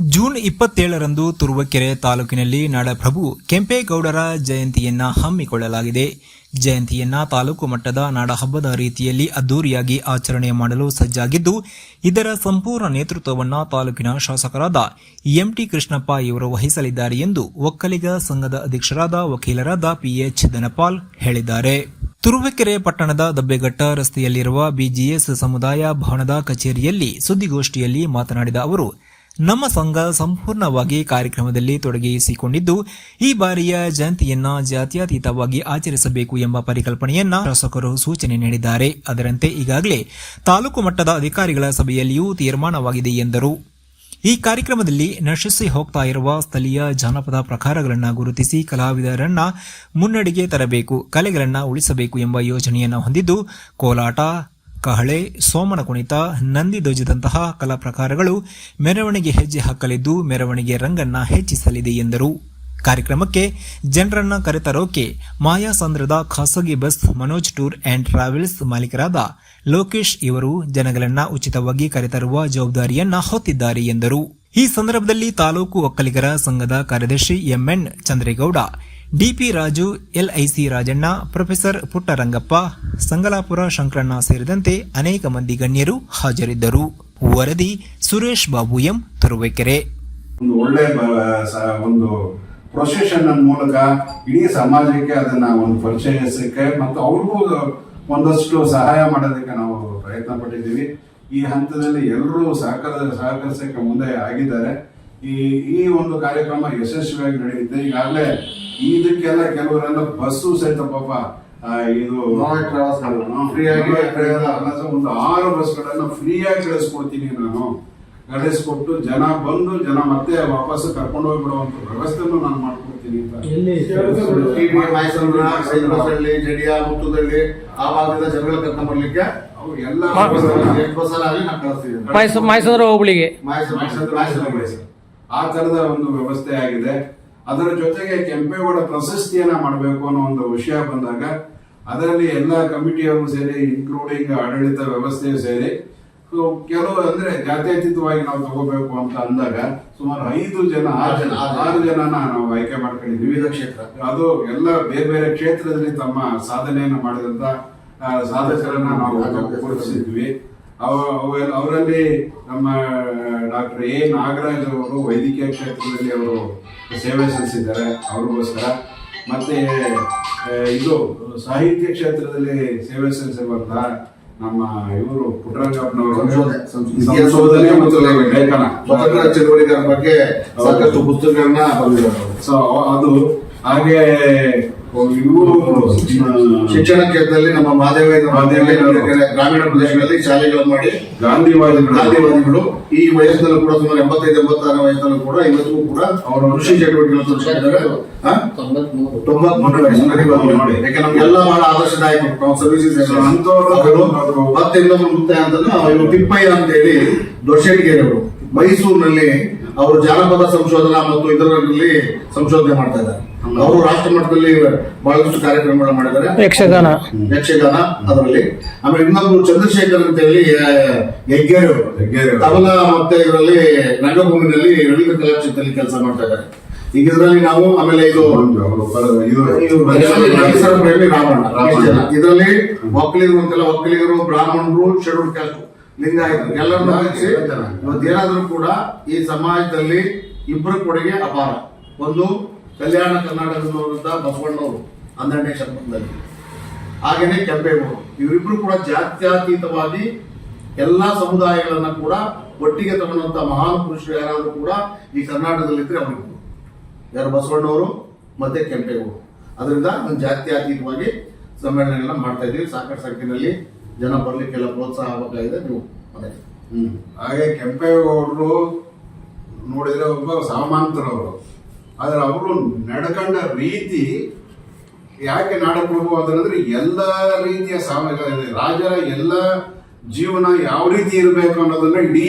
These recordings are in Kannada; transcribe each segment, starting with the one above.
ಜೂನ್ ಇಪ್ಪತ್ತೇಳರಂದು ತುರುವಕೆರೆ ತಾಲೂಕಿನಲ್ಲಿ ನಾಡಪ್ರಭು ಕೆಂಪೇಗೌಡರ ಜಯಂತಿಯನ್ನ ಹಮ್ಮಿಕೊಳ್ಳಲಾಗಿದೆ. ಜಯಂತಿಯನ್ನ ತಾಲೂಕು ಮಟ್ಟದ ನಾಡಹಬ್ಬದ ರೀತಿಯಲ್ಲಿ ಅದ್ದೂರಿಯಾಗಿ ಆಚರಣೆ ಮಾಡಲು ಸಜ್ಜಾಗಿದ್ದು, ಇದರ ಸಂಪೂರ್ಣ ನೇತೃತ್ವವನ್ನು ತಾಲೂಕಿನ ಶಾಸಕರಾದ ಎಂಟಿ ಕೃಷ್ಣಪ್ಪ ಇವರು ವಹಿಸಲಿದ್ದಾರೆ ಎಂದು ಒಕ್ಕಲಿಗ ಸಂಘದ ಅಧ್ಯಕ್ಷರಾದ ವಕೀಲರಾದ ಪಿಎಚ್ ಧನಪಾಲ್ ಹೇಳಿದ್ದಾರೆ. ತುರುವೆಕೆರೆ ಪಟ್ಟಣದ ದಬ್ಬೆಘಟ್ಟ ರಸ್ತೆಯಲ್ಲಿರುವ ಬಿಜಿಎಸ್ ಸಮುದಾಯ ಭವನದ ಕಚೇರಿಯಲ್ಲಿ ಸುದ್ದಿಗೋಷ್ಠಿಯಲ್ಲಿ ಮಾತನಾಡಿದ ಅವರು ನಮ್ಮ ಸಂಘ ಸಂಪೂರ್ಣವಾಗಿ ಕಾರ್ಯಕ್ರಮದಲ್ಲಿ ತೊಡಗಿಸಿಕೊಂಡಿದ್ದು, ಈ ಬಾರಿಯ ಜಯಂತಿಯನ್ನ ಜಾತ್ಯತೀತವಾಗಿ ಆಚರಿಸಬೇಕು ಎಂಬ ಪರಿಕಲ್ಪನೆಯನ್ನ ಶಾಸಕರು ಸೂಚನೆ ನೀಡಿದ್ದಾರೆ. ಅದರಂತೆ ಈಗಾಗಲೇ ತಾಲೂಕು ಮಟ್ಟದ ಅಧಿಕಾರಿಗಳ ಸಭೆಯಲ್ಲಿಯೂ ತೀರ್ಮಾನವಾಗಿದೆ ಎಂದರು. ಈ ಕಾರ್ಯಕ್ರಮದಲ್ಲಿ ನಶಿಸಿ ಹೋಗ್ತಾ ಇರುವ ಸ್ಥಳೀಯ ಜಾನಪದ ಪ್ರಕಾರಗಳನ್ನು ಗುರುತಿಸಿ ಕಲಾವಿದರನ್ನ ಮುನ್ನಡೆಗೆ ತರಬೇಕು, ಕಲೆಗಳನ್ನ ಉಳಿಸಬೇಕು ಎಂಬ ಯೋಜನೆಯನ್ನು ಹೊಂದಿದ್ದು, ಕೋಲಾಟ ಕಹಳೆ, ಸೋಮನ ಕುಣಿತ, ನಂದಿ ಧ್ವಜದಂತಹ ಕಲಾ ಪ್ರಕಾರಗಳು ಮೆರವಣಿಗೆ ಹೆಜ್ಜೆ ಹಾಕಲಿದ್ದು ಮೆರವಣಿಗೆ ರಂಗನ್ನ ಹೆಚ್ಚಿಸಲಿದೆ ಎಂದರು. ಕಾರ್ಯಕ್ರಮಕ್ಕೆ ಜನರನ್ನ ಕರೆತರೋಕೆ ಮಾಯಾಸಂದ್ರದ ಖಾಸಗಿ bus Manoj tour and travels ಮಾಲೀಕರಾದ Lokesh ಇವರು ಜನಗಳನ್ನ ಉಚಿತವಾಗಿ ಕರೆತರುವ ಜವಾಬ್ದಾರಿಯನ್ನ ಹೊತ್ತಿದ್ದಾರೆ ಎಂದರು. ಈ ಸಂದರ್ಭದಲ್ಲಿ ತಾಲೂಕು ಒಕ್ಕಲಿಗರ ಸಂಘದ ಕಾರ್ಯದರ್ಶಿ M N Chandregowda D P Raju, LIC Rajanna, professor Puttarangappa, Sangalapura Shankaranna ಸೇರಿದಂತೆ ಅನೇಕ ಮಂದಿ ಗಣ್ಯರು ಹಾಜರಿದ್ದರು. ವರದಿ ಸುರೇಶ್ ಬಾಬು ಎಂ. ತುರುವೇಕೆರೆ. ಒಂದು ಒಳ್ಳೆ ಒಂದು ಪ್ರೊಸೆಷನ್ ಮೂಲಕ ಇಡೀ ಸಮಾಜಕ್ಕೆ ಅದನ್ನ ಒಂದು ಪರಿಚಯಿಸಕ್ಕೆ ಮತ್ತು ಅವ್ರಿಗೂ ಒಂದಷ್ಟು ಸಹಾಯ ಮಾಡೋದಕ್ಕೆ ನಾವು ಪ್ರಯತ್ನ ಪಟ್ಟಿದ್ದೀವಿ. ಈ ಹಂತದಲ್ಲಿ ಎಲ್ಲರೂ ಸಹಕಾರ, ಸಹಕರಿಸಕ್ಕೆ ಮುಂದೆ ಆಗಿದ್ದಾರೆ. ಈ ಈ ಒಂದು ಕಾರ್ಯಕ್ರಮ ಯಶಸ್ವಿಯಾಗಿ ನಡೆಯುತ್ತೆ. ಈಗಾಗಲೇ ಇದಕ್ಕೆಲ್ಲ ಕೆಲವರೆಲ್ಲ ಬಸ್ಸು ಸಹಿತ ಪಾಪ ಆ, ಇದು ಟ್ರಾವೆಲ್ಸ್ ಫ್ರೀಯಾಗಿ ಫ್ರೀ ಆಗಿ ಒಂದು ಆರು ಬಸ್ಗಳನ್ನ ಫ್ರೀಯಾಗಿ ಕಳಿಸ್ಕೊಡ್ತೀನಿ ನಾನು. ಕಳಿಸ್ಕೊಟ್ಟು ಜನ ಬಂದು ಜನ ಮತ್ತೆ ವಾಪಸ್ ಕರ್ಕೊಂಡು ಹೋಗ್ಬಿಡುವಂತ ವ್ಯವಸ್ಥೆನೂ ನಾನು ಮಾಡ್ಕೊಡ್ತೀನಿ ಅಂತ. ಟಿವಿ ಮೈಸೂರು ಹೈದರಾಬಾದಲ್ಲಿ ಜಡಿಯಾ ಮುತ್ತೂದಲ್ಲಿ ಆ ಭಾಗದ ಜನಗಳ ಕರ್ಕೊಂಡು ಬರ್ಲಿಕ್ಕೆ? ಅವು ಎಲ್ಲ ಮೈಸೂರು ಮೈಸೂರು ಹೋಬಳಿಗೆ ಮೈಸೂರು ಮೈಸೂರು- ಮೈಸೂರು. ಆ ತರದ ಒಂದು ವ್ಯವಸ್ಥೆ ಆಗಿದೆ. ಅದರ ಜೊತೆಗೆ ಕೆಂಪೇಗೌಡ ಪ್ರಶಸ್ತಿಯನ್ನ ಮಾಡಬೇಕು ಅನ್ನೋ ಒಂದು ವಿಷಯ ಬಂದಾಗ ಅದರಲ್ಲಿ ಎಲ್ಲ ಕಮಿಟಿಯವರು ಸೇರಿ ಇನ್ಕ್ಲೂಡಿಂಗ್ ಆಡಳಿತ ವ್ಯವಸ್ಥೆಯು ಸೇರಿ ಕೆಲವು ಅಂದ್ರೆ ಜಾತ್ಯತೀತವಾಗಿ ನಾವು ತಗೋಬೇಕು ಅಂತ ಅಂದಾಗ ಸುಮಾರು ಐದು ಜನ ಆರು ಜನ ಆರು ಜನನ ನಾವು ಆಯ್ಕೆ ಮಾಡ್ಕೊಂಡಿದ್ವಿ ವಿವಿಧ ಕ್ಷೇತ್ರ. ಅದು ಎಲ್ಲ ಬೇರೆ ಬೇರೆ ಕ್ಷೇತ್ರದಲ್ಲಿ ತಮ್ಮ ಸಾಧನೆಯನ್ನು ಮಾಡಿದಂತ ಸಾಧಕರನ್ನ ನಾವು ಗುರುತಿಸಿದ್ವಿ. ಅವರಲ್ಲಿ ನಮ್ಮ ಡಾಕ್ಟರ್ ಎ ನಾಗರಾಜ್ ಅವರು ವೈದ್ಯಕೀಯ ಕ್ಷೇತ್ರದಲ್ಲಿ ಅವರು ಸೇವೆ ಸಲ್ಲಿಸಿದ್ದಾರೆ ಅವ್ರಿಗೋಸ್ಕರ ಮತ್ತೆ ಇದು ಸಾಹಿತ್ಯ ಕ್ಷೇತ್ರದಲ್ಲಿ ಸೇವೆ ಸಲ್ಲಿಸಿರುವಂತಹ ನಮ್ಮ ಇವರು ಪುಟ್ಟರಂಗಪ್ಪನವರು ಸಂಶೋಧನೆ, ಸಂಶೋಧನೆ. ಸಂಶೋಧನೆ ಮತ್ತು ಲೇಖನ ಸ್ವತಂತ್ರ ಚಳುವಳಿಗಾರ ಬಗ್ಗೆ ಸಾಕಷ್ಟು ಪುಸ್ತಕಗಳನ್ನ ಬರೆದಿದ್ದಾರೆ. ಸೊ ಅದು ಹಾಗೆ ಶಿಕ್ಷಣ ಕ್ಷೇತ್ರದಲ್ಲಿ ನಮ್ಮ ಮಾದೇವ ಗ್ರಾಮೀಣ ಪ್ರದೇಶಗಳಲ್ಲಿ ಶಾಲೆಗಳನ್ನು ಮಾಡಿ ಗಾಂಧಿವಾದಿಗಳು. ಗಾಂಧಿವಾದಿಗಳು. ಈ ವಯಸ್ಸಿನಲ್ಲೂ ಕೂಡ ಸುಮಾರು ಎಂಬತ್ತೈದು ಎಂಬತ್ತಾರು ವಯಸ್ಸಿನಲ್ಲೂ ಕೂಡ ಇವತ್ತಿಗೂ ಕೂಡ ಅವರು ಕೃಷಿ ಚಟುವಟಿಕೆಗಳನ್ನು ಬಂದ್ರು ನೋಡಿ. ಯಾಕೆ ನಮ್ಗೆಲ್ಲ ಬಹಳ ಆದರ್ಶದಾಯಕ ನಾವು ಸರ್ವಿಸಸ್ ಅಂತವರು ಮತ್ತೆ ಇನ್ನೊಬ್ರು ಅಂತಂದ್ರೆ ಇವರು ತಿಪ್ಪಯ್ಯ ಅಂತ ಹೇಳಿ ದೊಡ್ಡಗೇರಿ ಅವರು ಮೈಸೂರಿನಲ್ಲಿ ಅವರು ಜಾನಪದ ಸಂಶೋಧನಾ ಮತ್ತು ಇದರಲ್ಲಿ ಸಂಶೋಧನೆ ಮಾಡ್ತಾ ಇದ್ದಾರೆ. ಅವರು ರಾಷ್ಟ್ರ ಮಟ್ಟದಲ್ಲಿ ಬಹಳಷ್ಟು ಕಾರ್ಯಕ್ರಮಗಳನ್ನ ಮಾಡಿದ್ದಾರೆ. ಯಕ್ಷಗಾನ. ಯಕ್ಷಗಾನ ಅದರಲ್ಲಿ. ಆಮೇಲೆ ಇನ್ನೊಂದು ಚಂದ್ರಶೇಖರ್ ಅಂತ ಹೇಳಿ ಹೆಗ್ಗೇರಿ ಅವರು. ತಬಲ ಮತ್ತೆ ಇದರಲ್ಲಿ ರಂಗಭೂಮಿನಲ್ಲಿ ರವೀಂದ್ರ ಕಲಾಕ್ಷೇತ್ರದಲ್ಲಿ ಕೆಲಸ ಮಾಡ್ತಾ ಇದ್ದಾರೆ. ಈಗ ಇದರಲ್ಲಿ ನಾವು ಆಮೇಲೆ ಇದು ರಾಮಣ್ಣ. ಪ್ರೇಮಿ ರಾವಣ ಇದರಲ್ಲಿ ಒಕ್ಕಲಿಗರು ಅಂತೆಲ್ಲ ಒಕ್ಕಲಿಗರು ಬ್ರಾಹ್ಮಣರು ಶೆಡ್ಯೂಲ್ ಕ್ಯಾಸ್ಟ್ ಲಿಂಗಾಯತರು. ಎಲ್ಲರನ್ನ ಸೇರಿಸಿ ಇವತ್ತೇನಾದ್ರೂ ಕೂಡ ಈ ಸಮಾಜದಲ್ಲಿ ಇಬ್ಬರ ಕೊಡುಗೆ ಅಪಾರ. ಒಂದು ಕಲ್ಯಾಣ ಕರ್ನಾಟಕದವರಂತ ಬಸವಣ್ಣವರು ಹನ್ನೆರಡನೇ ಶತಮಾನದಲ್ಲಿ. ಹಾಗೇನೆ ಕೆಂಪೇಗೌಡರು. ಇವರಿಬ್ರು ಕೂಡ ಜಾತ್ಯತೀತವಾಗಿ ಎಲ್ಲ ಸಮುದಾಯಗಳನ್ನ ಕೂಡ ಒಟ್ಟಿಗೆ ತಗೊಂಡಂತ ಮಹಾನ್ ಪುರುಷರು ಯಾರಾದರೂ ಕೂಡ ಈ ಕರ್ನಾಟಕದಲ್ಲಿದ್ರೆ ಅವರಿಬ್ರು ಯಾರು ಬಸವಣ್ಣವರು ಮತ್ತೆ ಕೆಂಪೇಗೌಡರು. ಅದರಿಂದ ನಾನು ಜಾತ್ಯತೀತವಾಗಿ ಸಮ್ಮೇಳನಗಳನ್ನ ಮಾಡ್ತಾ ಇದ್ದೀವಿ ಸಾಕಷ್ಟು ಸಂಖ್ಯೆಯಲ್ಲಿ ಜನ ಬರ್ಲಿಕ್ಕೆಲ್ಲ ಪ್ರೋತ್ಸಾಹ ಆಗಬೇಕಾಗಿದೆ ನೀವು ಹ್ಮ್. ಹಾಗೆ ಕೆಂಪೇಗೌಡರು ನೋಡಿದ್ರೆ ಒಬ್ಬ ಸಾಮಾಂತರವರು ಆದ್ರೆ ಅವರು ನಡ್ಕೊಂಡ ರೀತಿ ಯಾಕೆ ನಾಡಪ್ರಭು ಅದರಂದ್ರೆ ಎಲ್ಲ ರೀತಿಯ ಸಾಮಾಜಿಕ ರಾಜರ ಎಲ್ಲ ಜೀವನ ಯಾವ ರೀತಿ ಇರಬೇಕು ಅನ್ನೋದನ್ನ ಇಡೀ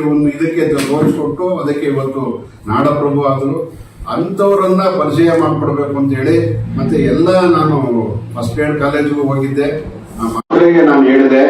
ಒಂದು ಇದಕ್ಕೆ ತೋರಿಸ್ಕೊಟ್ಟು ಅದಕ್ಕೆ ಇವತ್ತು ನಾಡಪ್ರಭು ಆದರು. ಅಂಥವ್ರನ್ನ ಪರಿಚಯ ಮಾಡಿಕೊಡ್ಬೇಕು ಅಂತ ಹೇಳಿ ಮತ್ತೆ ಎಲ್ಲ ನಾನು ಫಸ್ಟ್ ಏಡ್ ಕಾಲೇಜ್ಗೂ ಹೋಗಿದ್ದೆ. ಮಕ್ಕಳಿಗೆ ನಾನು ಹೇಳಿದೆ.